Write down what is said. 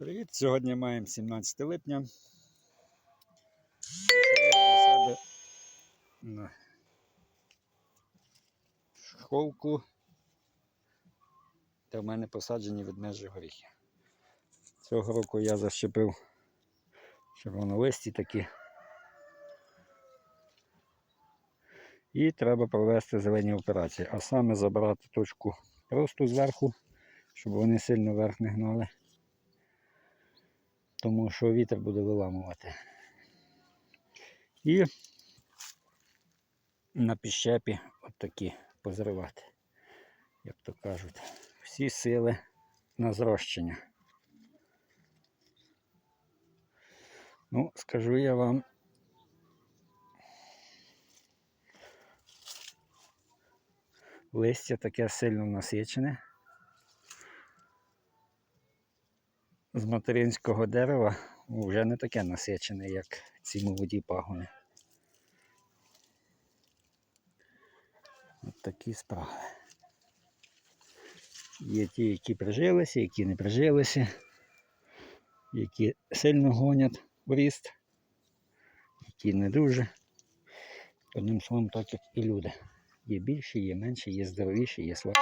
Привіт! Сьогодні маємо 17 липня. Пішов я себе де в мене посаджені ведмежі горіхи. Цього року я защепив червонолисті такі. І треба провести зелені операції, а саме забрати точку росту зверху, щоб вони сильно вверх не гнали тому що вітер буде виламувати. І на піщепі от такі позривати, як то кажуть, всі сили на зрощення. Ну, скажу я вам. Листя таке сильно насичене. З материнського дерева вже не таке насичене, як ці молоді пагони. От такі справи. Є ті, які прижилися, які не прижилися, які сильно гонять в ріст, які не дуже. Одним словом, так як і люди. Є більші, є менші, є здоровіші, є слабші.